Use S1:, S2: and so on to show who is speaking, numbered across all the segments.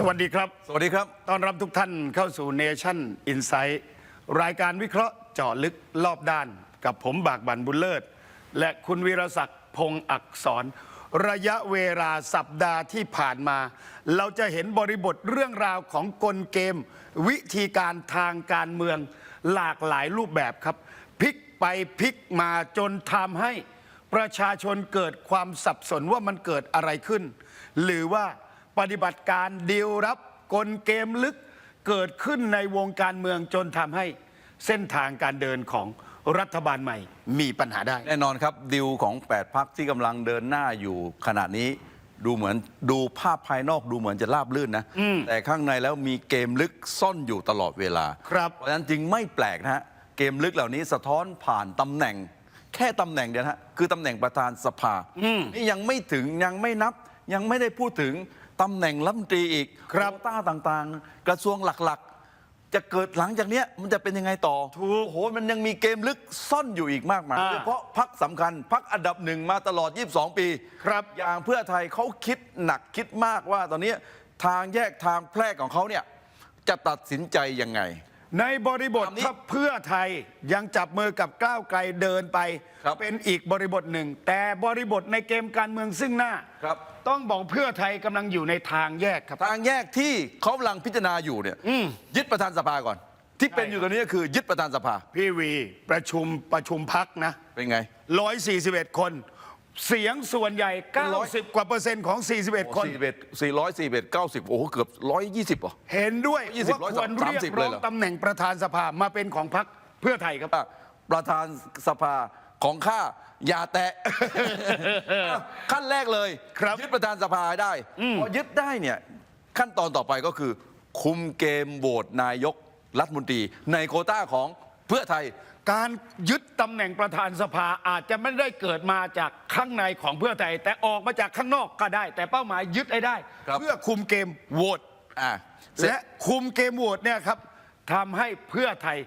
S1: สวัสดีครับ
S2: สวัสดีครับ
S1: ต้อนรับทุกท่านเข้าสู่ Nation Insight รายการวิเคราะห์เจาะลึกรอบด้าน กับผมบากบันบุญเลิศ และคุณวีรศักดิ์พงศ์อักษร ระยะเวลาสัปดาห์ที่ผ่านมา เราจะเห็นบริบทเรื่องราวของกลเกม วิธีการทางการเมืองหลากหลายรูปแบบครับพลิกไปพลิกมาจนทำให้ประชาชนเกิดความสับสนว่ามันเกิดอะไรขึ้น หรือว่า ปฏิบัติการดีลรับกลเกมลึกเกิดขึ้นในวงการเมืองจนทำให้เส้นทางการเดินของรัฐบาลใหม่มีปัญหาได้
S2: แน่นอนครับดิวของ 8พักที่กำลังเดินหน้าอยู่ขณะนี้ดูเหมือนดูภาพภายนอกดูเหมือนจะราบลื่นนะแต่ข้างในแล้วมีเกมลึกซ่อนอยู่ตลอดเวลา
S1: ครับ
S2: เพราะฉะนั้นจึงไม่แปลกนะฮะ เกมลึกเหล่านี้สะท้อนผ่านตำแหน่ง แค่ตำแหน่งเดียวนะฮะคือตำแหน่งประธานสภานี่ยังไม่ถึงยังไม่นับยังไม่ได้พูดถึง ตำแหน่งรัฐมนตรีอีก
S1: ครับ
S2: โควต้าต่างๆ กระทรวงหลักๆ จะเกิดหลังจากเนี้ยมันจะเป็นยังไงต่อ
S1: ถูก
S2: โอ้โหมันยังมีเกมลึกซ่อนอยู่อีกมากมาย
S1: อ่า
S2: โดยเฉพาะพักสำคัญพักอันดับหนึ่งมาตลอด 22 ปี
S1: ครับ
S2: อย่างเพื่อไทยเขาคิดหนักคิดมากว่าตอนนี้ทางแยกทางแพร่ของเขาเนี่ยจะตัดสินใจยังไง
S1: ในบริบท
S2: ตามนี้
S1: ถ้าเพื่อไทยยังจับมือกับก้าวไกลเดินไป
S2: ครับ
S1: เป็นอีกบริบทหนึ่ง แต่บริบทในเกมการเมืองซึ่งหน้า
S2: ครับ
S1: ต้องบอกเพื่อไทยกำลังอยู่ในทางแยกครับ
S2: ทางแยกที่เขากำลังพิจารณาอยู่เนี่ย
S1: อืม
S2: ยึดประธานสภาก่อน ที่เป็น
S1: ใช่
S2: อยู่ตอนนี้ก็คือยึดประธานสภา
S1: พี่วีประชุมประชุมพักนะ
S2: เป็นไง
S1: 141 คน เสียงส่วนใหญ่
S2: ร้อย
S1: 90 กว่าเปอร์เซ็นต์ของ 41 คน
S2: 41 441 90 โอ้โห เกือบ 120ป่ะ
S1: เห็นด้วย
S2: 20
S1: ว่าควรเรียก
S2: 130เล
S1: ร้อยง
S2: เหรอ
S1: ตำแหน่งประธานสภามาเป็นของพักเพื่อไทยครับ
S2: อะประธานสภาของข้าอย่าแตะ ขั้นแรกเลย
S1: ครับ
S2: ยึดประธานสภาให้ได้พอยึดได้เนี่ย ขั้นตอนต่อไปก็คือ คุมเกมโหวตนายกรัฐมนตรี ในโควต้าของเพื่อไทย
S1: การยึดตำแหน่งประธานสภาอาจจะไม่ได้เกิดมาจากข้างในของเพื่อไทย แต่ออกมาจากข้างนอกก็ได้ แต่เป้าหมายยึดให้ได้
S2: ครับ
S1: เพื่อคุมเกมโหวต
S2: อะเสร็จ
S1: และคุมเกมโหวตเนี่ยครับทำให้เพื่อไทย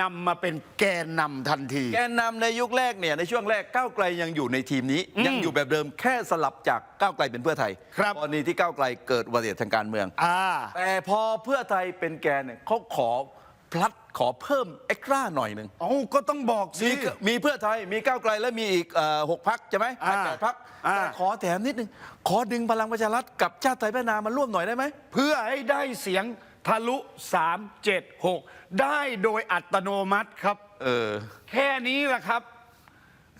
S1: นำมาเป็นแกนนำทันที
S2: แกนนำในยุคแรกเนี่ยในช่วงแรกก้าวไกลยังอยู่ในทีมนี้ ยังอยู่แบบเดิมแค่สลับจากก้าวไกลเป็นเพื่อไทย
S1: ครับ
S2: กรณีที่ก้าวไกลเกิดอุบัติเหตุทางการเมือง
S1: อ่า
S2: แต่พอเพื่อไทยเป็นแกนเนี่ยเขาขอพลัด ขอเพิ่มเอ็กซ์ตร้าหน่อยหนึ่ง
S1: เอาก็ต้องบอกสิ
S2: มีมีเพื่อไทยมีก้าวไกลและมีอีกเอ่อหกพักใช่ไหม
S1: อ่า
S2: แปดพัก
S1: อ่า
S2: แต่ขอแถมนิดนึง ขอดึงพลังประชารัฐกับชาติไทยพัฒนามาร่วมหน่อยได้ไหม
S1: เพื่อให้ได้เสียงทะลุ 3 7 6 ได้โดยอัตโนมัติครับ
S2: เออ
S1: แค่นี้แหละครับ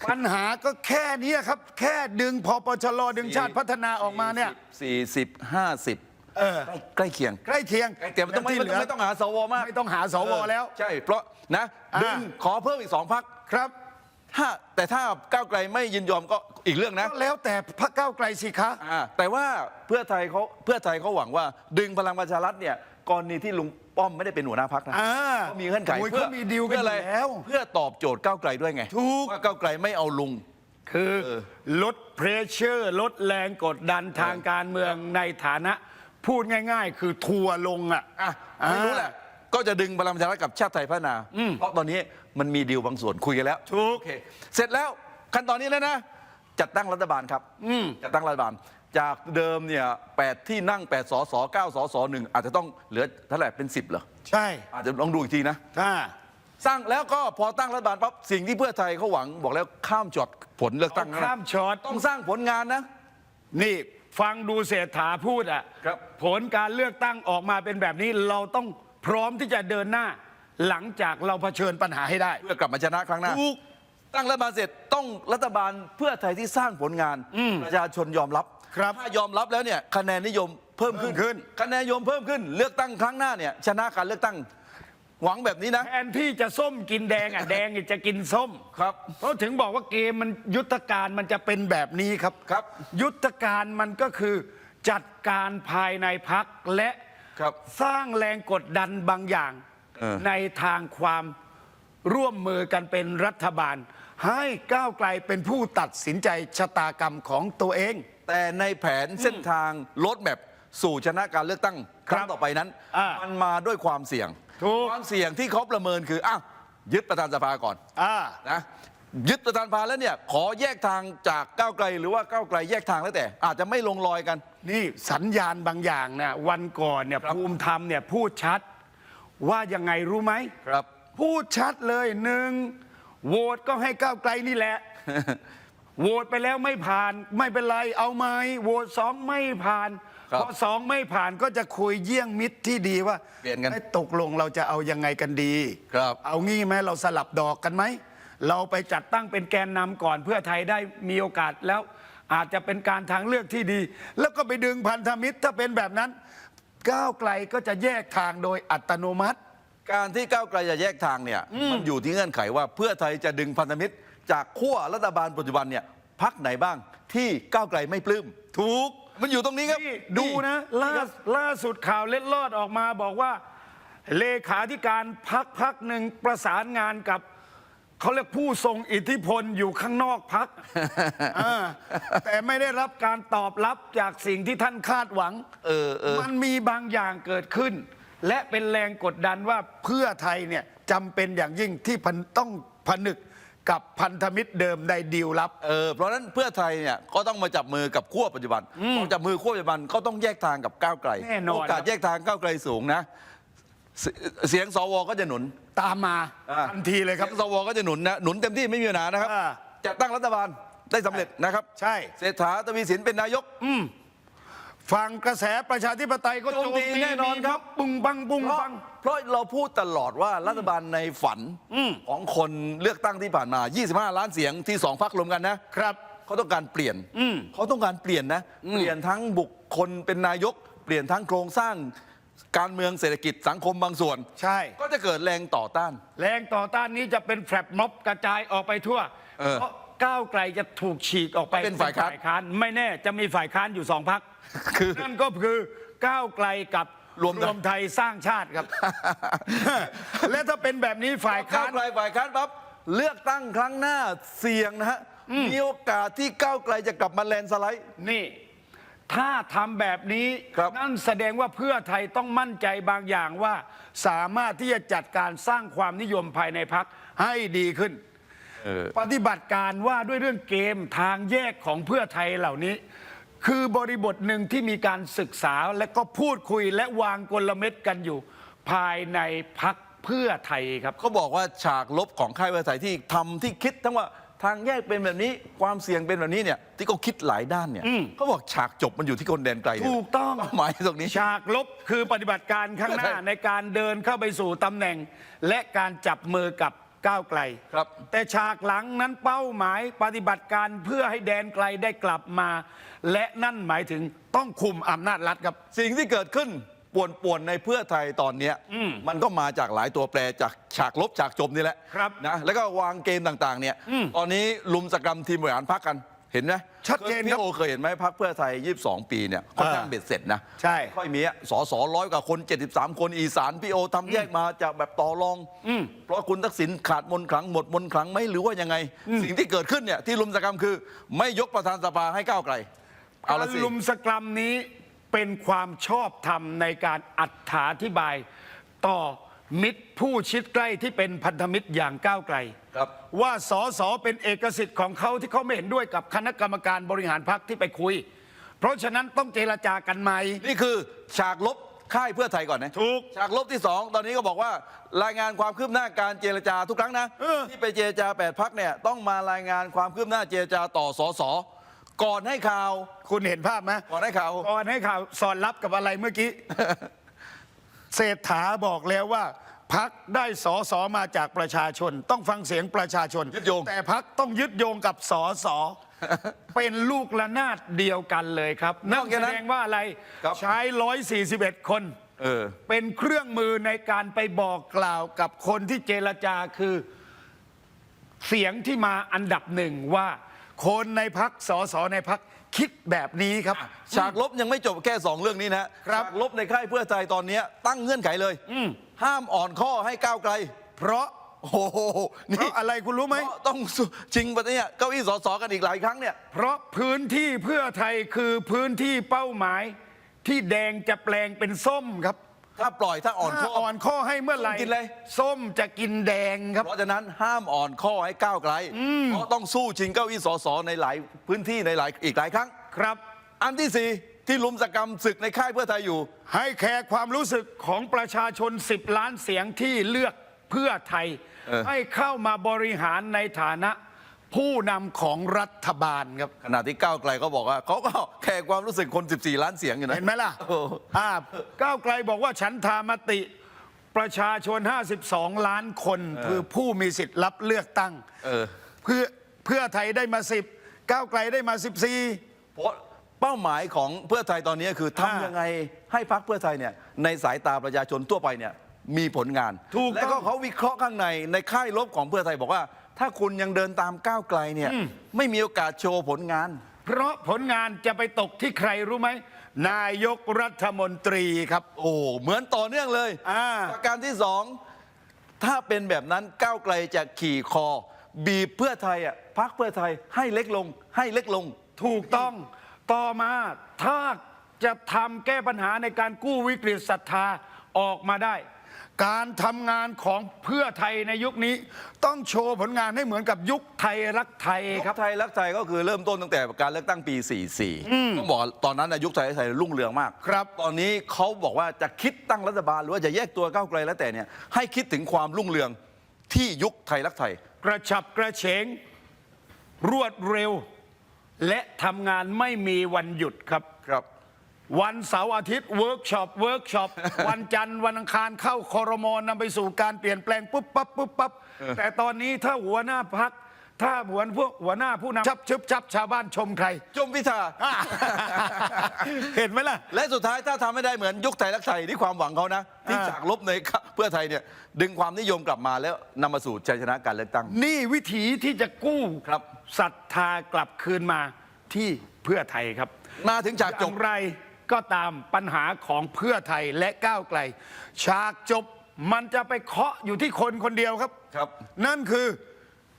S1: ปัญหาก็แค่นี้ครับ แค่ดึงพอปชรดึงชาติพัฒนาออกมาเนี่ย
S2: สี่สิบห้าสิบ
S1: เออ
S2: ใกล้เคียง
S1: ใกล้เคียง
S2: แต่มันต้องไม่
S1: ที่เหลือ
S2: ไม่ต้องหาสวมาก
S1: ไม่ต้องหาสวแล้ว
S2: ใช่ เพราะนะ
S1: อ่า
S2: ดึงขอเพิ่มอีกสองพัก
S1: ครับ
S2: ถ้าแต่ถ้าก้าวไกลไม่ยินยอมก็อีกเรื่องนะ
S1: ก็แล้วแต่พรรคก้าวไกลสิคะ
S2: อ่าแต่ว่าเพื่อไทยเขาเพื่อไทยเขาหวังว่า ดึงพลังประชารัฐเนี่ยกรณีที่ลุงป้อมไม่ได้เป็นหัวหน้าพักนะ
S1: อ่า
S2: เขามีเงื่อนไข
S1: โอ้ย
S2: เพื่อ
S1: เขามีดีลกัน
S2: เพื่ออะไร
S1: อยู่แล้ว
S2: เพื่อตอบโจทย์ก้าวไกลด้วยไง
S1: ถูก
S2: ว่าก้าวไกลไม่เอาลุง
S1: คือ
S2: เออ
S1: ลดเพรสเชอร์ ลดแรงกดดันทางการเมืองในฐานะ พูดง่าย ๆ คือทัวร์ลงอะ
S2: อะไม่รู้แหละ ก็จะดึงพลังประชารัฐกับชาติไทยพัฒนาเพราะตอนนี้มันมีดีลบางส่วนคุยกันแล้ว
S1: ถูก
S2: โอเค เสร็จแล้วขั้นตอนนี้แล้วนะ จัดตั้งรัฐบาลครับจัดตั้งรัฐบาล จากเดิมเนี่ยแปดที่นั่งแปดสสเก้าสสหนึ่งอาจจะต้องเหลือเท่าไหร่เป็นสิบเหรอ
S1: ใช่
S2: อาจจะลองดูอีกทีนะ
S1: ถ้า
S2: สร้างแล้วก็พอตั้งรัฐบาลปั๊บสิ่งที่เพื่อไทยเขาหวังบอกแล้วข้ามจอดผลเลือกตั้งนะ
S1: ข้ามช็อต
S2: ต้องสร้างผลงานนะ
S1: นี่ ฟังดูเศรษฐาพูดอะ
S2: ครับ
S1: ผลการเลือกตั้งออกมาเป็นแบบนี้เราต้องพร้อมที่จะเดินหน้า หลังจากเราเผชิญปัญหาให้ได้
S2: เพื่อกลับมาชนะครั้งหน้า
S1: ถูก
S2: ตั้งรัฐบาลเสร็จต้องรัฐบาลเพื่อไทยที่สร้างผลงาน ประชาชนยอมรับ
S1: ครับ
S2: ถ้ายอมรับแล้วเนี่ยคะแนนนิยมเพิ่มขึ้น
S1: เพิ่มขึ้น
S2: คะแนนนิยมเพิ่มขึ้น เลือกตั้งครั้งหน้าเนี่ยชนะการเลือกตั้ง หวังแบบนี้นะ
S1: แทนที่จะส้มกินแดงอะแดงเนี่ยจะกินส้ม
S2: ครับ
S1: เพราะถึงบอกว่าเกมมันยุทธการมันจะเป็นแบบนี้ครับ
S2: ครับ
S1: ยุทธการมันก็คือจัดการภายในพักและ
S2: ครับ
S1: สร้างแรงกดดันบางอย่าง
S2: เออ
S1: ในทางความร่วมมือกันเป็นรัฐบาล ให้ก้าวไกลเป็นผู้ตัดสินใจชะตากรรมของตัวเอง
S2: แต่ในแผนเส้นทางลดแมพสู่ชนะการเลือกตั้งครั้งต่อไปนั้น
S1: อ่ามั
S2: มันมาด้วยความเสี่ยง
S1: ถูก
S2: ความเสี่ยงที่เขาประเมินคืออ้าวยึดประธานสภาก่อน
S1: อ่า
S2: นะยึดประธานพาแล้วเนี่ยขอแยกทางจากก้าวไกลหรือว่าก้าวไกลแยกทางแล้วแต่ อาจจะไม่ลงรอยกัน
S1: นี่สัญญาณบางอย่างนะวันก่อนเนี่ย
S2: ครับ
S1: ภูมิธรรมเนี่ยพูดชัด ว่ายังไงรู้ไหม
S2: ครับ
S1: พูดชัดเลยหนึ่งโหวตก็ให้ก้าวไกลนี่แหละ โหวตไปแล้วไม่ผ่าน ไม่เป็นไรเอาไหมโหวตสองไม่ผ่าน
S2: ครับ
S1: พอสองไม่ผ่านก็จะคุยเยี่ยงมิตรที่ดีว่า
S2: เปลี่ยนกัน
S1: อ้ตกลงเราจะเอายังไงกันดี
S2: ครับ
S1: เอางี้ไหมเราสลับดอกกันไหม เราไปจัดตั้งเป็นแกนนำก่อนเพื่อไทยได้มีโอกาสแล้ว อาจจะเป็นการทางเลือกที่ดี แล้วก็ไปดึงพันธมิตรถ้าเป็นแบบนั้น ก้าวไกลก็จะแยกทางโดยอัตโนมัติ
S2: การที่ก้าวไกลจะแยกทางเนี่ย มันอยู่ที่เงื่อนไขว่าเพื่อไทยจะดึงพันธมิตร จากขั้วรัฐบาลปัจจุบันเนี่ยพักไหนบ้างที่ก้าวไกลไม่ปลื้มถูก มันอยู่ตรงนี้ครับ
S1: นี่ดูนะล่าล่าสุดข่าวเล็ดลอดออกมาบอกว่า เลขาธิการพักพักหนึ่งประสานงานกับเขาเรียกผู้ทรงอิทธิพลอยู่ข้างนอกพัก แต่ไม่ได้รับการตอบรับจากสิ่งที่ท่านคาดหวัง
S2: เออเออ
S1: มันมีบางอย่างเกิดขึ้น และเป็นแรงกดดันว่าเพื่อไทยเนี่ยจำเป็นอย่างยิ่งที่พันต้องผนึก กับพันธมิตรเดิมในดีลลับ
S2: เออเพราะฉะนั้นเพื่อไทยเนี่ยก็ต้องมาจับมือกับขั้วปัจจุบันพอจับมือขั้วปัจจุบันก็ต้องแยกทางกับก้าวไกล
S1: แน่นอน
S2: โอกาสแยกทางก้าวไกลสูงนะเสเสียงสวก็จะหนุน
S1: ตามมา
S2: อ่า
S1: ทันทีเลยครับ
S2: สีงสวก็จะหนุนนะหนุนเต็มที่ไม่มีปัญหานะครับ
S1: อ่า
S2: จะตั้งรัฐบาลได้สำเร็จนะครับ
S1: ใช่
S2: เศรษฐาทวีสินเป็นนายก
S1: ฟังกระแสประชาธิปไตยก็
S2: โจมตีแน่นอนครับ
S1: ปุ้งบังปุ้ง
S2: เพราะ
S1: บัง
S2: เพราะเราพูดตลอดว่ารัฐบาลในฝันของคนเลือกตั้งที่ผ่านมา 25 ล้านเสียงที่สองพักรวมกันนะครับ เขาต้องการเปลี่ยนเขาต้องการเปลี่ยนนะ เปลี่ยนทั้งบุคคลเป็นนายก เปลี่ยนทั้งโครงสร้าง การเมืองเศรษฐกิจสังคมบางส่วน
S1: ใช่
S2: ก็จะเกิดแรงต่อต้าน
S1: แรงต่อต้านนี้จะเป็นแฟลปม็อบกระจายออกไปทั่ว
S2: เออ
S1: เพราะก้าวไกลจะถูกฉีกออกไป
S2: เป็นฝ่ายค้าน
S1: นไม่แน่จะมีฝ่ายค้านอยู่สองพัก
S2: คือ
S1: นั่นก็คือก้าวไกลกับ
S2: รวมไทย
S1: ไทยสร้างชาติครับ และถ้าเป็นแบบนี้ฝ่าย
S2: ก้า
S1: ค้า
S2: วน ไกลฝ่ายค้านปั๊บเลือกตั้งครั้งหน้าเสี่ยงนะฮะมีโอกาสที่ก้าวไกลจะกลับมาแลนด์สไลด์
S1: นี่ ถ้าทำแบบนี้
S2: ครับ
S1: นั่นแสดงว่าเพื่อไทยต้องมั่นใจบางอย่างว่า สามารถที่จะจัดการสร้างความนิยมภายในพักให้ดีขึ้น
S2: เออ
S1: ปฏิบัติการว่าด้วยเรื่องเกมทางแยกของเพื่อไทยเหล่านี้ คือบริบทหนึ่งที่มีการศึกษาและก็พูดคุยและวางกลเม็ดกันอยู่ ภายในพักเพื่อไทยครับ
S2: เขาบอกว่าฉากลบของค่ายเพื่อไทยที่ทำที่คิดทั้งว่าทางแยกเป็นแบบนี้ความเสี่ยงเป็นแบบนี้เนี่ยที่เขาคิดหลายด้านเนี่ยเขาบอกฉากจบมันอยู่ที่คนแดนไกลเนี่ย
S1: ถูกต้อง
S2: เป้าหมายตรงนี้
S1: ฉากลบคือปฏิบัติการข้างหน้า
S2: ใช่
S1: ในการเดินเข้าไปสู่ตำแหน่ง และการจับมือกับ ก้าวไกล
S2: ครับ
S1: แต่ฉากหลังนั้นเป้าหมายปฏิบัติการเพื่อให้แดนไกลได้กลับมา และนั่นหมายถึงต้องคุมอำนาจรัฐครับ
S2: สิ่งที่เกิดขึ้นป่วนๆในเพื่อไทยตอนเนี้ยมันก็มาจากหลายตัวแปรจากฉากลบฉากจมนี่แหละ
S1: ครับ
S2: นะแล้วก็วางเกมต่างๆเนี่ยตอนนี้ลุมสกรรมทีมบริหารพักกัน เห็นไหม
S1: ชัดเจนครับ
S2: พี่โอเคยเห็นไหมพักเพื่อไทย 22 ปีเนี่ยค่อนข้าง
S1: อ่า
S2: เบ็ดเสร็จนะ
S1: ใช่
S2: ค่อยมีอะสอสอร้อยกว่าคน 73 คนอีสานพี่โอทำแยกมาจากแบบต่อรอง เพราะคุณทักษิณขาดมนต์ขลังหมดมนต์ขลังไหมหรือว่ายังไง สิ่งที่เกิดขึ้นเนี่ยที่ลุมสกรรมคือไม่ยกประธานสภาให้ก้าวไกลเอา
S1: กา
S2: ละ
S1: ร
S2: สิ
S1: ลุมสกรัมนี้เป็นความชอบธรรมในการอัถาธิบายต่อ มิตรผู้ชิดใกล้ที่เป็นพันธมิตรอย่างก้าวไกล
S2: ครับ
S1: ว่าสอสอเป็นเอกสิทธิ์ของเขาที่เขาไม่เห็นด้วยกับคณะกรรมการบริหารพักที่ไปคุย เพราะฉะนั้นต้องเจรจากันใหม่
S2: นี่คือฉากลบค่ายเพื่อไทยก่อนนะ
S1: ถูก
S2: ฉากลบที่สองตอนนี้ก็บอกว่ารายงานความคืบหน้าการเจรจาทุกครั้งนะ
S1: เออ
S2: ที่ไปเจรจาแปดพักเนี่ยต้องมารายงานความคืบหน้าเจรจาต่อสอสอก่อนให้ข่าว
S1: คุณเห็นภาพไหม
S2: ก่อนให้ข่าว
S1: ก่อนให้ข่าวสอนรับกับอะไรเมื่อกี้ เศรษฐาบอกแล้วว่าพักได้สอสอมาจากประชาชน ต้องฟังเสียงประชาชน
S2: ยึดโยง
S1: แต่พักต้องยึดโยงกับสอสอ เป็นลูกระนาดเดียวกันเลยครับนั่นแสดงว่าอะไร
S2: ครับ
S1: ใช้ 141 คน
S2: เออ
S1: เป็นเครื่องมือในการไปบอกกล่าวกับคนที่เจรจาคือ เสียงที่มาอันดับหนึ่งว่า คนในพักสอสอในพัก คิดแบบนี้ครับ
S2: ฉากลบยังไม่จบแค่สองเรื่องนี้นะครับฉากลบในค่ายเพื่อไทยตอนเนี้ยตั้งเงื่อนไขเลย ห้ามอ่อนข้อให้ก้าวไกล
S1: เพราะ
S2: โอ้โห
S1: เพ
S2: นี่
S1: ราะอะไรคุณรู้ไหม
S2: ก็ต้องชิงประเนี้ยเก้าอี้สสกันอีกหลายครั้งเนี่ย
S1: เพราะพื้นที่เพื่อไทยคือพื้นที่เป้าหมาย ที่แดงจะแปลงเป็นส้มครับ
S2: ถ้าปล่อยถ้าอ่อน
S1: ถ้า
S2: ข้อ
S1: อ่อนข้อให้เมื่อไหร่
S2: ส้มกินอะไร
S1: ส้มจะกินแดงครับ
S2: เพราะฉะนั้นห้ามอ่อนข้อให้ก้าวไกลเพราะต้องสู้ชิงเก้าอี้สสในหลายพื้นที่ในหลายอีกหลายครั้ง
S1: ครับ
S2: อันที่สี่ที่ลุมสกรรมศึกในค่ายเพื่อไทยอยู่
S1: ให้แคร์ความรู้สึกของประชาชน 10 ล้านเสียงที่เลือกเพื่อไทย
S2: เออ
S1: ให้เข้ามาบริหารในฐานะ ผู้นำของรัฐบาลครับ
S2: ขณะที่ก้าวไกลก็บอกว่าเขาก็แคร์ความรู้สึกคน 14 ล้านเสียงอยู่นะ
S1: เห็นไหมล่ะ
S2: โอ้โห
S1: อ่าก้าวไกลบอกว่าฉันทามติ ประชาชน 52 ล้านคนคือผู้มีสิทธิ์รับเลือกตั้ง
S2: เออ
S1: เพื่อเพื่อไทยได้มา 10 ก้าวไกลได้มา 14
S2: เพราะเป้าหมายของเพื่อไทยตอนนี้คือ
S1: อ่า
S2: ทำยังไงให้พรรคเพื่อไทยเนี่ยในสายตาประชาชนทั่วไปเนี่ยมีผลงาน
S1: ถูก
S2: แล้ว
S1: ต้
S2: ก็
S1: อง
S2: เขาวิเคราะห์ข้างในในค่ายลบของเพื่อไทยบอกว่า ถ้าคุณยังเดินตามก้าวไกลเนี่ยไม่มีโอกาสโชว์ผลงาน
S1: เพราะผลงานจะไปตกที่ใครรู้ไหมนายกรัฐมนตรีครับ
S2: โอ้เหมือนต่อเนื่องเลย
S1: อ่า
S2: ประการที่สองถ้าเป็นแบบนั้นก้าวไกลจะขี่คอ บีบเพื่อไทยอะพักเพื่อไทยให้เล็กลง ให้เล็กลง
S1: ถูกต้องต่อมาถ้าจะทำแก้ปัญหาในการกู้วิกฤตศรัทธาออกมาได้ การทำงานของเพื่อไทยในยุคนี้ ต้องโชว์ผลงานให้เหมือนกับยุคไทยรักไทย
S2: ยุ
S1: ครั
S2: ค
S1: บ
S2: ไทยรักไทยก็คือเริ่มต้นตั้งแต่การเลือกตั้งปี 44ต้องบอกว่าตอนนั้นนะยุคไทยรักไทยรุ่งเรืองมาก
S1: ครับ
S2: ตอนนี้เขาบอกว่าจะคิดตั้งรัฐบาล หรือว่าจะแยกตัวก้าวไกลแล้วแต่เนี่ยให้คิดถึงความรุ่งเรืองที่ยุคไทยรักไทย
S1: กระฉับกระเฉง รวดเร็ว และทำงานไม่มีวันหยุดครับ
S2: ครับ
S1: วันเสาร์อาทิตย์เวิร์กช็อปเวิร์กช็อป วันจันทร์วันอังคารเข้าคอรมอนนำไปสู่การเปลี่ยนแปลงปุ๊บปั๊บปุ๊บปั๊บแต่ตอนนี้ถ้าหัวหน้าพัก ถ้าหัวพวกหัวหน้าผู้นำชับชึบชับชาวบ้านชมใคร
S2: จมพิธา
S1: เห็นไหมล่ะ
S2: และสุดท้ายถ้าทำไม่ได้เหมือนยุคไทยรักไทยที่ความหวังเขานะ ที่
S1: อ่า
S2: จากลบในเพื่อไทยเนี่ยดึงความนิยมกลับมาแล้วนำมาสู่ชัยชนะการเลือกตั้ง
S1: นี่วิธีที่จะกู้
S2: ครับ
S1: ศรัทธากลับคืนมาที่เพื่อไทยครับ
S2: มาถึงฉาก
S1: อ
S2: จ
S1: ย่า
S2: บ
S1: งไร ก็ตามปัญหาของเพื่อไทยและก้าวไกล ฉากจบมันจะไปเคาะอยู่ที่คนคนเดียวครับ
S2: ครับ
S1: นั่นคือ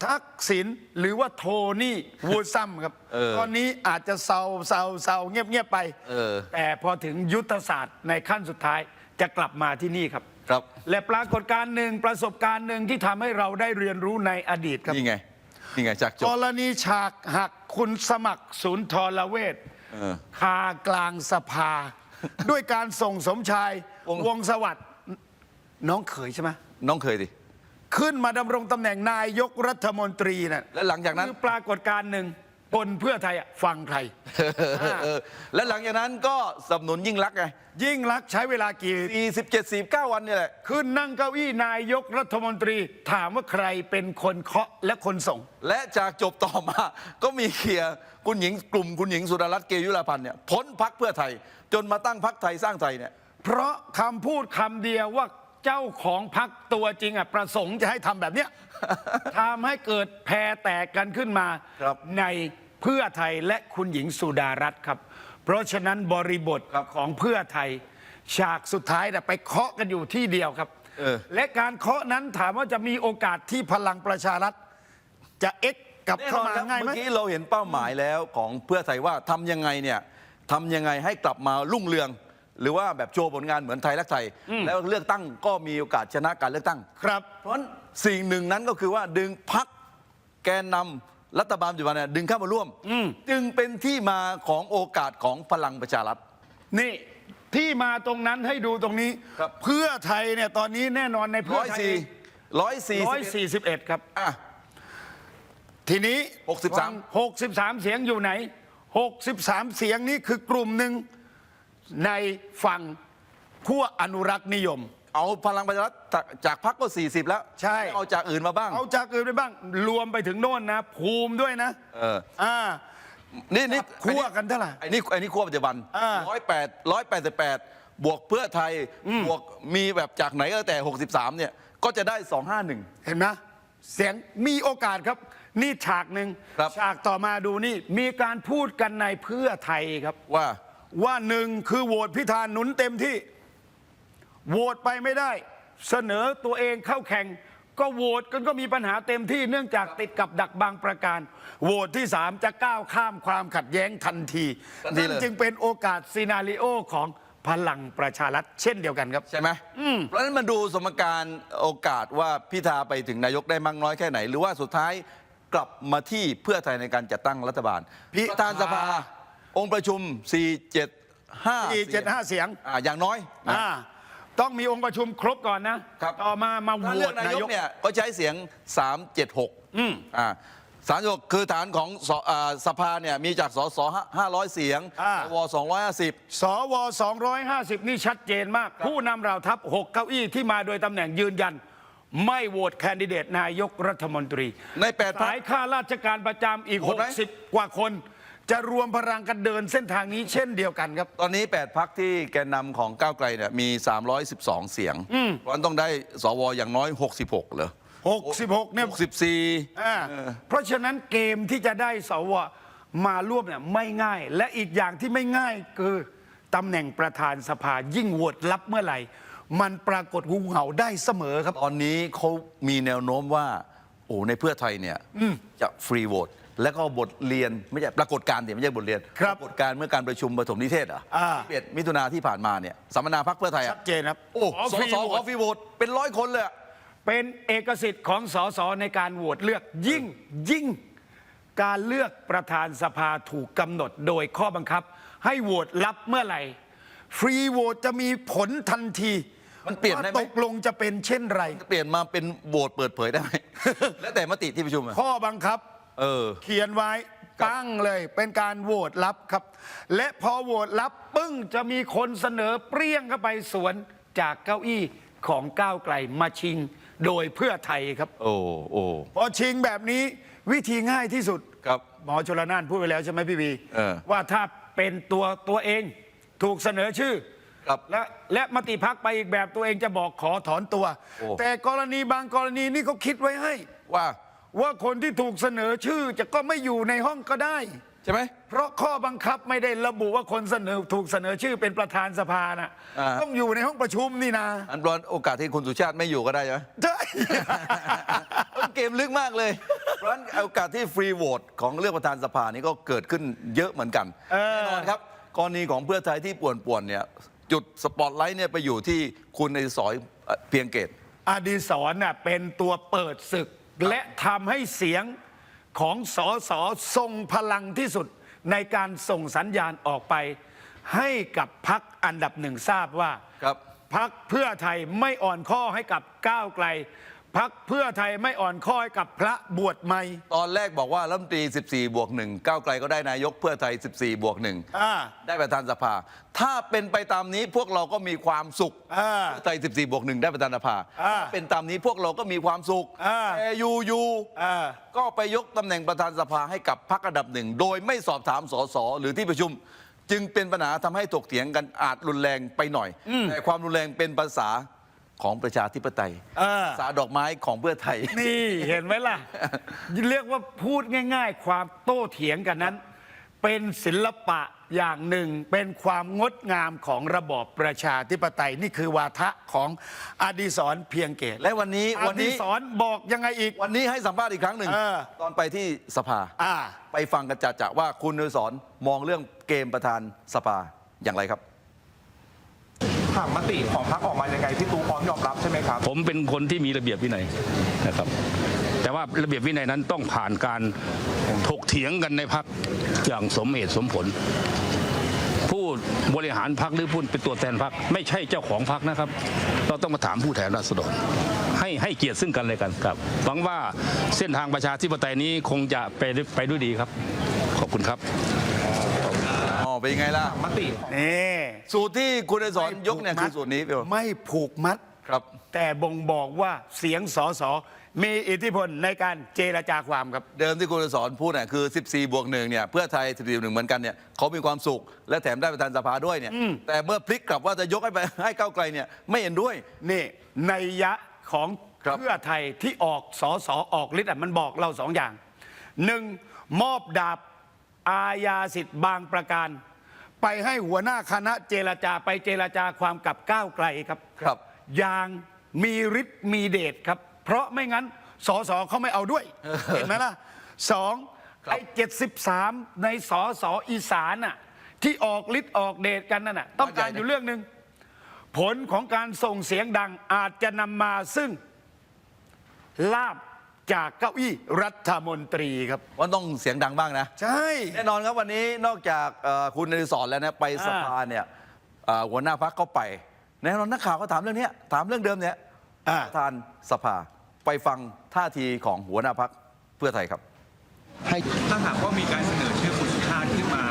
S1: ทักษิณหรือว่าโทนี่วูดซัมครับ
S2: เออ
S1: ตอนนี้อาจจะเศร้าเศร้าเศร้าเงียบเงียบๆไป
S2: เออ
S1: แต่พอถึงยุทธศาสตร์ในขั้นสุดท้ายจะกลับมาที่นี่ครับ
S2: ครับ
S1: และปรากฏการณ์หนึ่งประสบการณ์หนึ่งที่ทำให้เราได้เรียนรู้ในอดีตครับ
S2: นี่ไง นี่ไงฉากจ
S1: ก
S2: บ
S1: รณีฉากหักคุณสมัครศูนย์ทรเวช
S2: เออ
S1: คากลางสภา ด้วยการส่งสมชายว
S2: ง
S1: วงศ์สวัสดิ์น้องเขยใช่ไหม
S2: น้องเคยดิ
S1: ขึ้นมาดำรงตำแหน่งนายกรัฐมนตรีน่ะ
S2: และหลังจากนั้น
S1: คือปรากฏการณ์หนึ่ง บนเพื่อไทยอะฟังใคร
S2: เออและหลังจากนั้นก็สนับสนุนยิ่งรักษณ์ไง
S1: ยิ่งรักษณ์ใช้เวลากี่
S2: 47 49 วันเนี่ยแหละ
S1: ขึ้นนั่งเก้าอี้นายกรัฐมนตรีถามว่าใครเป็นคนเคาะและคนส่ง
S2: และจากจบต่อมา ก็มีเคลียร์คุณหญิงกลุ่มคุณหญิงสุดารัตน์เกยุราพันธ์เนี่ยพ้นพักเพื่อไทย จนมาตั้งพักไทยสร้างไทยเนี่ย
S1: เพราะคำพูดคำเดียวว่าเจ้าของพักตัวจริงอะประสงค์จะให้ทำแบบเนี้ย ทำให้เกิดแพรแตกกันขึ้นมา
S2: ครับ
S1: ใน เพื่อไทยและคุณหญิงสุดารัตน์ครับ เพราะฉะนั้นบริบท
S2: ครับ
S1: ของเพื่อไทย ฉากสุดท้ายน่ะไปเคาะกันอยู่ที่เดียวครับ
S2: เออ
S1: และการเคาะนั้นถามว่าจะมีโอกาสที่พลังประชารัฐจะเอ็กกลับ
S2: แน่น
S1: เข้า
S2: อน
S1: มา
S2: ครับ
S1: ง่ายไหม
S2: เมื่อกี้เราเห็นเป้าหมายแล้วของเพื่อไทยว่าทำยังไงเนี่ยทำยังไงให้กลับมารุ่งเรือง หรือว่าแบบโชว์ผลงานเหมือนไทยรักไทย แล้วเลือกตั้งก็มีโอกาสชนะการเลือกตั้ง
S1: ครับ
S2: เพราะฉะนั้นสิ่งหนึ่งนั้นก็คือว่าดึงพักแกนนำ รัฐบาลปัจจุบันเนี่ยดึงเข้ามาร่วม จึงเป็นที่มาของโอกาสของพลังประชารัฐ
S1: นี่ที่มาตรงนั้นให้ดูตรงนี้
S2: ครับ
S1: เพื่อไทยเนี่ยตอนนี้แน่นอนในเพื่
S2: ร้
S1: อ
S2: อย
S1: ไทย
S2: สี่ร้อยสี่
S1: ร้อยสี่สิบเอ็ดครับ
S2: อะ
S1: ทีนี้
S2: 63
S1: หกสิบสามเสียงอยู่ไหนหกสิบสามเสียงนี้คือกลุ่มหนึ่งในฝั่งขั้วอนุรักษ์นิยม
S2: เอาพลังประชารัฐจากจากพักก็ 40 แล้ว
S1: ใช่
S2: เอาจากอื่นมาบ้าง
S1: เอาจากอื่นไปบ้าง รวมไปถึงโน่นนะ ภูมิด้วยนะ
S2: เออ
S1: อ่า
S2: นี่นี่
S1: คั่วกันเท่าไหร่
S2: ไอ้นี่ไอ้นี่ขั้วปัจจุบัน
S1: อ่า
S2: ร้อยแปดร้อยแปดสิบแปดบวกเพื่อไทยบวกมีแบบจากไหนก็แล้วแต่ 63 เนี่ย ก็จะได้ 251
S1: เห็นไหมเสียงมีโอกาสครับ นี่ฉากหนึ่ง
S2: ครับ
S1: ฉากต่อมาดูนี่มีการพูดกันในเพื่อไทยครับ
S2: ว่า
S1: ว่าหนึ่งคือโหวตพิธาหนุนเต็มที่ โหวตไปไม่ได้ เสนอตัวเองเข้าแข่ง ก็โหวตกันก็มีปัญหาเต็มที่เนื่องจากติดกับดักบางประการ โหวตที่สามจะก้าวข้ามความขัดแย้งทันที
S2: ทันทีเลย
S1: นั่นจึงเป็นโอกาสซีนารีโอของพลังประชารัฐเช่นเดียวกันครับ
S2: ใช่ไหมเพราะฉะนั้นมาดูสมการโอกาสว่าพิธาไปถึงนายกได้มากน้อยแค่ไหน หรือว่าสุดท้ายกลับมาที่เพื่อไทยในการจัดตั้งรัฐบาล
S1: พิธา
S2: ประธานสภา องค์ประชุม 475
S1: ที่เจ็ดห้าเสียง
S2: อ่าอย่างน้อยนะ
S1: อ่า ต้องมีองค์ประชุมครบก่อนนะ
S2: ครับ
S1: ต่อมามาโห
S2: ถ้าวเลือก
S1: ตายย
S2: นานก
S1: ก
S2: เนี่ยก็ใช้เสียง 376
S1: อืม
S2: อ่าสามกคือฐานของสอ่าสภาเนี่ยมีจากสส500เสียง
S1: อ่า
S2: สว250
S1: สว 250 นี่ชัดเจนมาก ผู้นำเราทัพ 6 เก้าอี้ที่มาโดยตำแหน่งยืนยัน ไม่โหวตแคนดิเดตนายกรัฐมนตรี
S2: ใน8พรร
S1: สาย
S2: ค
S1: ข้าราชการประจำอีก
S2: โหวตไหม
S1: 60 กว่าคน จะรวมพลังกันเดินเส้นทางนี้เช่นเดียวกันครับ
S2: ตอนนี้ 8 พักที่แกนนำของก้าวไกลเนี่ยมี 312 เสียงเพราะฉะนั้นต้องได้สวอย่างน้อย 66 เหรอ
S1: 66เนี่ย
S2: 64
S1: อ่าเพราะฉะนั้นเกมที่จะได้สวมาร่วมเนี่ยไม่ง่าย และอีกอย่างที่ไม่ง่ายคือตำแหน่งประธานสภายิ่งโหวตลับเมื่อไหร่ มันปรากฏงูเห่าได้เสมอครับ
S2: ตอนนี้เขามีแนวโน้มว่า โอ้ในเพื่อไทยเนี่ยจะฟรีโหวต แล้วก็บทเรียนไม่ใช่ปรากฏการณ์เดี๋ยวไม่ใช่บทเรียน
S1: ครับ
S2: ปรากฏการณ์เมื่อการประชุมปฐมนิเทศเหรอะ
S1: อ่า
S2: เอ็ดมิถุนาที่ผ่านมาเนี่ยสัมมนาพักเพื่อไทย
S1: ชั
S2: อะ
S1: ดเจนครับ
S2: โอ้
S1: ขอ
S2: ส
S1: ฟรี
S2: ส
S1: โห
S2: ข
S1: ว
S2: อ
S1: ต
S2: ฟรีโหวตเป็นร้อยคนเลยอะ
S1: เป็นเอกสิทธิ์ของสสในการโหวตเลือกยิ่งยิ่ง การเลือกประธานสภาถูกกำหนดโดยข้อบังคับ ให้โหวตลับเมื่อไหร่ ฟรีโหวตจะมีผลทันที
S2: มันเปลี่ยนได้ไหม
S1: ว่าตกลงจะเป็นเช่นไร
S2: เปลี่ยนมาเป็นโหวตเปิดเผยได้ไหม แล้วแต่มติที่ประชุมอะ
S1: ข้อบังคับ
S2: เออ
S1: เขียนไว้ตั้งเลย เป็นการโหวตลับครับ และพอโหวตลับปึ้งจะมีคนเสนอเปรี้ยงเข้าไปสวนจากเก้าอี้ของก้าวไกลมาชิงโดยเพื่อไทยครับ
S2: โอ้โอ้
S1: พอชิงแบบนี้วิธีง่ายที่สุด
S2: ครับ
S1: หมอชลนานพูดไปแล้วใช่ไหมพี่บี
S2: เออ
S1: ว่าถ้าเป็นตัวตัวเองถูกเสนอชื่อ
S2: ครับ
S1: และและมติพักไปอีกแบบตัวเองจะบอกขอถอนตัว
S2: โอ้
S1: แต่กรณีบางกรณีนี่เขาคิดไว้ให้
S2: ว่า
S1: ว่าคนที่ถูกเสนอชื่อจะก็ไม่อยู่ในห้องก็ได้
S2: ใช่ไหม
S1: เพราะข้อบังคับไม่ได้ระบุว่าคนเสนอถูกเสนอชื่อเป็นประธานสภานะ
S2: อ่า
S1: ต้องอยู่ในห้องประชุมนี่นะ
S2: อันรอนโอกาสที่คุณสุชาติไม่อยู่ก็ได้ใช่ไหม
S1: ใช่
S2: เกมลึกมากเลย เพราะฉะนั้นโอกาสที่ฟรีโหวตของเลือกประธานสภานี่ก็เกิดขึ้นเยอะเหมือนกัน
S1: เออ
S2: แน่นอนครับกรณีของเพื่อไทยที่ป่วนๆเนี่ยจุดสปอตไลท์เนี่ยไปอยู่ที่คุณในสอยเอ่อเพียงเกต
S1: อดีศรน่ะเป็นตัวเปิดศึก และทำให้เสียงของสอสอทรงพลังที่สุดในการส่งสัญญาณออกไป ให้กับพักอันดับหนึ่งทราบว่า
S2: ครับ
S1: พักเพื่อไทยไม่อ่อนข้อให้กับก้าวไกล พักเพื่อไทยไม่อ่อนข้อให้กับพระบวชใหม่
S2: ตอนแรกบอกว่ารัฐมนตรี 14 บวกหนึ่งก้าวไกลก็ได้นายกเพื่อไทย 14 บวกหนึ่ง
S1: อ่า
S2: ได้ประธานสภา ถ้าเป็นไปตามนี้พวกเราก็มีความสุข
S1: อ่า
S2: เพื่อไทย 14 บวกหนึ่งได้ประธานสภา
S1: อ่า
S2: ถ้าเป็นตามนี้พวกเราก็มีความสุข
S1: อ่า
S2: แต่อยูอยู
S1: อ่า
S2: ก็ไปยกตำแหน่งประธานสภาให้กับพรรคอันดับหนึ่ง โดยไม่สอบถามสสหรือที่ประชุม จึงเป็นปัญหาทำให้ถกเถียงกันอาจรุนแรงไปหน่อยแต่ความรุนแรงเป็นภาษา ของประชาธิปไตย
S1: เออ
S2: ภาษาดอกไม้ของเพื่อไทย
S1: นี่เห็นไหมล่ะ เรียกว่าพูดง่าย ๆ ความโต้เถียงกันนั้น เป็นศิลปะอย่างหนึ่ง เป็นความงดงามของระบอบประชาธิปไตย นี่คือวาทะของอดีศรเพียงเกต
S2: และวันนี้
S1: อ
S2: วัน
S1: ดี
S2: นี้
S1: ศรบอกยังไงอีก
S2: วันนี้ให้สัมภาษณ์อีกครั้งหนึ่ง
S1: เออ
S2: ตอนไปที่สภา
S1: อ่า
S2: ไปฟังกันจะๆว่าคุณอนุสรณ์มองเรื่องเกมประธานสภาอย่างไรครับ
S3: ถามมติของพรรคออกมายังไงพี่ตูพร้อมยอมรับใช่ไหมครับ
S4: ผมเป็นคนที่มีระเบียบวินัยนะครับ แต่ว่าระเบียบวินัยนั้นต้องผ่านการถกเถียงกันในพักอย่างสมเหตุสมผล ผู้บริหารพักหรือผู้เป็นตัวแทนพักไม่ใช่เจ้าของพักนะครับ เราต้องมาถามผู้แทนราษฎรให้ให้เกียรติซึ่งกันและกันครับหวังว่าเส้นทางประชาธิปไตยนี้คงจะไปได้ไปด้วยดีครับ ขอบคุณครับ
S2: เป็นยังไงล่ะ
S3: มติของ
S1: นี่
S2: สูตรที่คุณอนุสรณ์ยกเนี่ยคือสูตรนี้พี่โอ
S1: ไม่ผูกมัด
S2: ครับ
S1: แต่บ่งบอกว่าเสียงสอสอมีอิทธิพลในการเจรจาความครับ
S2: เดิมที่คุณอนุสรณ์พูดเนี่ยคือ 14 บวกหนึ่งเนี่ยเพื่อไทย 14บวกหนึ่งเหมือนกันเนี่ยเขามีความสุข และแถมได้ประธานสภาด้วยเนี่ยแต่เมื่อพลิกกลับว่าจะยกให้ไปให้ก้าวไกลเนี่ยไม่เห็นด้วย
S1: นี่ในยยะของ
S2: ครับ
S1: เพื่อไทยที่ออกสอสอออกฤทธิ์อะมันบอกเราสองอย่างหนึ่งมอบดาบอาญาสิทธิ์บางประการ ไปให้หัวหน้าคณะเจรจาไปเจรจาความกับก้าวไกลครับ
S2: ครับ
S1: อย่างมีฤทธิ์มีเดชครับ เพราะไม่งั้นสอสอเขาไม่เอาด้วยเห็นไหมล่ะสอง
S2: ครับ
S1: ไอ้เจ็ดสิบสามในสอสออีสานน่ะที่ออกฤทธิ์ออกเดชกันนั่นน่ะต้องการอยู่เรื่องหนึ่งผลของการส่งเสียงดังอาจจะนำมาซึ่งลาบ จากเก้าอี้รัฐมนตรีครับ
S2: ว่าต้องเสียงดังบ้างนะ
S1: ใช่
S2: แน่นอนครับวันนี้นอกจากเอ่อคุณนริศรแล้วนะไปสภาเนี่ยเอ่อหัวหน้าพักก็ไปแน่นอนนักข่าวก็ถามเรื่องเนี้ยถามเรื่องเดิมเนี่ย
S1: อ่า
S2: ประธานสภาไปฟังท่าทีของหัวหน้าพักเพื่อไทยครับ
S5: ให้
S6: ถ้าหากว่ามีการเสนอชื่อคุณสุชาติขึ้นมา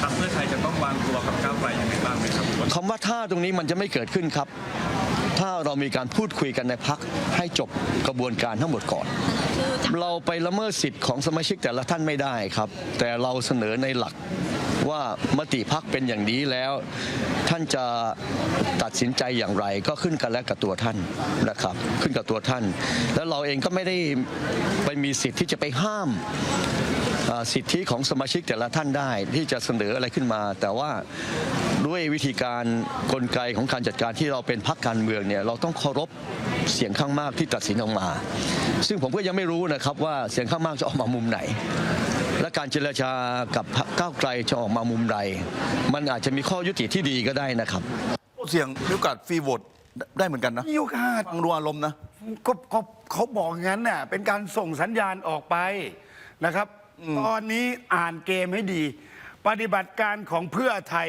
S6: ทางเพื่อไทยจะต้องวางตัวกับก้าวไกลยังไงบ้างไหมครับ
S5: คำว่าท่าตรงนี้มันจะไม่เกิดขึ้นครับ ถ้าเรามีการพูดคุยกันในพักให้จบกระบวนการทั้งหมดก่อน เราไปละเมิดสิทธิ์ของสมาชิกแต่ละท่านไม่ได้ครับ แต่เราเสนอในหลักว่ามติพักเป็นอย่างนี้แล้ว ท่านจะตัดสินใจอย่างไรก็ขึ้นกันแล้วกับตัวท่านนะครับ ขึ้นกับตัวท่าน แล้วเราเองก็ไม่ได้ไปมีสิทธิ์ที่จะไปห้าม สิทธิของสมาชิกแต่ละท่านได้ที่จะเสนออะไรขึ้นมา แต่ว่าด้วยวิธีการกลไกของการจัดการที่เราเป็นพักการเมืองเนี่ยเราต้องเคารพเสียงข้างมากที่ตัดสินออกมา ซึ่งผมก็ยังไม่รู้นะครับว่าเสียงข้างมากจะออกมามุมไหนและการเจรจากับพรรคก้าวไกลจะออกมามุมใด มันอาจจะมีข้อยุติที่ดีก็ได้นะครับ
S2: เสียงมีโอกาสฟรีโหวตได้เหมือนกันนะ
S1: มีโอกาส
S2: ฟังดูอารมณ์นะ
S1: ก็ก็เขาบอกงั้นน่ะเป็นการส่งสัญญาณออกไปนะครับ ตอนนี้อ่านเกมให้ดี ปฏิบัติการของเพื่อไทย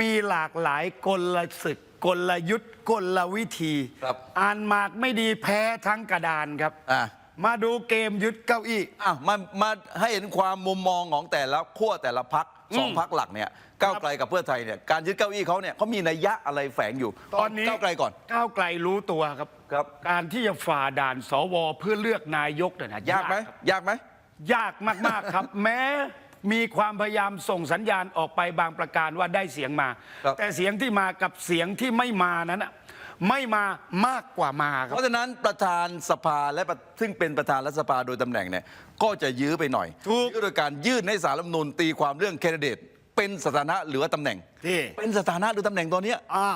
S1: มีหลากหลายกลศึก กลยุทธ์ กลวิธี
S2: ครับ
S1: อ่านหมากไม่ดีแพ้ทั้งกระดานครับ
S2: อะ
S1: มาดูเกมยึดเก้าอี้
S2: อะมามาให้เห็นความมุมมองของแต่ละขั้วแต่ละพักสองพักหลักเนี่ยก้าวไกลกับเพื่อไทยเนี่ยการยึดเก้าอี้เขาเนี่ยเขามีนัยยะอะไรแฝงอยู่
S1: ตอนนี้
S2: ก้าวไกลก่อน
S1: ก้าวไกลรู้ตัวครับ
S2: ครับ
S1: การที่จะฝ่าด่านสวเพื่อเลือกนายกเนี่ยนะ
S2: ยากไหม
S1: ครับ
S2: ยากไหม
S1: ยากมาก ๆ ครับ แม้มีความพยายามส่งสัญญาณออกไปบางประการว่าได้เสียงมา
S2: ครับ
S1: แต่เสียงที่มากับเสียงที่ไม่มานั้นน่ะไม่มามากกว่ามาค
S2: เพ
S1: รับ
S2: ราะฉะนั้นประธานสภาและประซึ่งเป็นประธานรัฐสภาโดยตำแหน่งเนี่ยก็จะยื้อไปหน่อย
S1: ถูก
S2: ยื้อโดยการยื่นให้สารรัฐธรรมนูญตีความเรื่องแคนดิเดตเป็นสถานะหรือว่าตำแหน่ง
S1: ที่
S2: เป็นสถานะหรือตำแหน่งตอนเนี้ย
S1: อ่า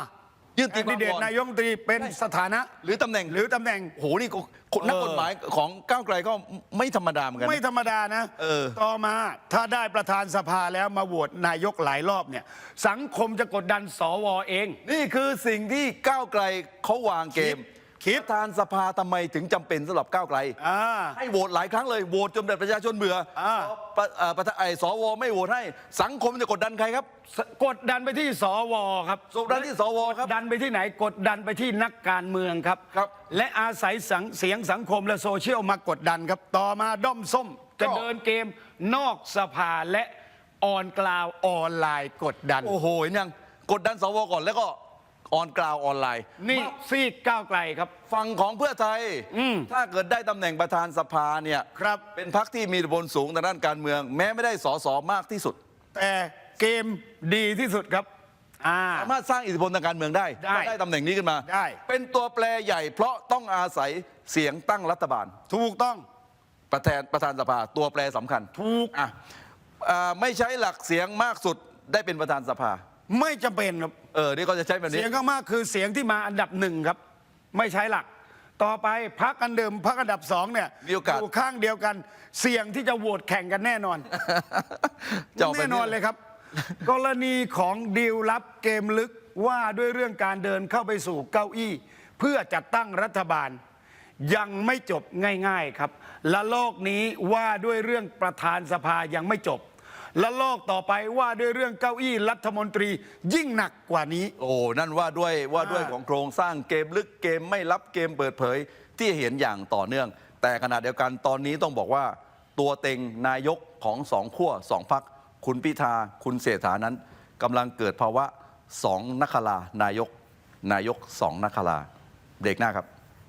S2: ยื่นตี
S1: แคน
S2: ควา
S1: ดิ
S2: ม
S1: เดต
S2: ก่อน
S1: นายกรัฐมนตรีเป็นสถานะ
S2: หรือตำแหน่ง
S1: หรือตำแหน่ง
S2: โหนี่ก็คนนัก
S1: เออ
S2: กฎหมายของก้าวไกลก็ไม่ธรรมดาเหมือนกัน
S1: ไม่ธรรมดานะ
S2: เออ
S1: ต่อมาถ้าได้ประธานสภาแล้วมาโหวตนายกหลายรอบเนี่ย สังคมจะกดดันสวเอง
S2: นี่คือสิ่งที่ก้าวไกลเขาวางเกม
S1: คิด
S2: ประธานสภาทำไมถึงจำเป็นสำหรับก้าวไกล
S1: อ่า
S2: ให้โหวตหลายครั้งเลยโหวตจนแบบประชาชนเบื่อ
S1: อ่า
S2: ประเอ่อประธานไอ้สวไม่โหวตให้สังคมจะกดดันใครครับ
S1: กดดันไปที่สวครับ
S2: กดดันที่สวครับ
S1: ดันไปที่ไหนกดดันไปที่นักการเมืองครับ
S2: ครับ
S1: และอาศัยสังเสียงสังคมและโซเชียลมากดดันครับ ต่อมาด้อมส้มจะ
S2: ก็
S1: เดินเกมนอกสภาและออนกลาวออนไลน์กดดัน
S2: โอ้โหเห็นยังกดดันสวก่อนแล้วก็ ออนกราวออนไลน์
S1: นี่ซีกก้าวไกลครับ
S2: ฝั่งของเพื่อไทย
S1: อืม
S2: ถ้าเกิดได้ตำแหน่งประธานสภาเนี่ย
S1: ครับ
S2: เป็นพักที่มีอิทธิพลสูงทางด้านการเมือง แม้ไม่ได้สอสอมากที่สุด
S1: แต่เกมดีที่สุดครับอ่า
S2: สามารถสร้างอิทธิพลทางการเมืองได้
S1: ได้
S2: ถ้าได้ตำแหน่งนี้ขึ้นมา
S1: ได้
S2: เป็นตัวแปรใหญ่เพราะต้องอาศัยเสียงตั้งรัฐบาล
S1: ถูกต้อง
S2: ประธานประธานสภาตัวแปรสำคัญ
S1: ถูก
S2: อะอ่าไม่ใช้หลักเสียงมากสุดได้เป็นประธานสภา
S1: ไม่จำเป็นครับ
S2: เออนี่ก็จะใช้แบบนี้
S1: เสียงข้างมากคือเสียงที่มาอันดับหนึ่งครับ ไม่ใช้หลัก ต่อไปพักอันเดิมพักอันดับสองเนี่ย
S2: มีโอกาส
S1: ยู่ข้างเดียวกัน เสี่ยงที่จะโหวตแข่งกันแน่นอน
S2: จะเอาไป
S1: แน่นอนเลยครับ กรณีของดีลลับเกมลึกว่าด้วยเรื่องการเดินเข้าไปสู่เก้าอี้ เพื่อจัดตั้งรัฐบาล ยังไม่จบง่าย ๆครับ และโลกนี้ว่าด้วยเรื่องประธานสภายังไม่จบ และโลกต่อไปว่าด้วยเรื่องเก้าอี้รัฐมนตรียิ่งหนักกว่านี้
S2: โอ้นั่นว่าด้วยว่าด้วย
S1: อ่า
S2: ของโครงสร้างเกมลึกเกมไม่ลับเกมเปิดเผยที่เห็นอย่างต่อเนื่อง แต่ขณะเดียวกันตอนนี้ต้องบอกว่า ตัวเต็งนายกของสองขั้วสองพักคุณพิธาคุณเศรษฐานั้นกำลังเกิดภาวะสองนักขลานายก นายกสองนักขลาเด็กหน้าครับ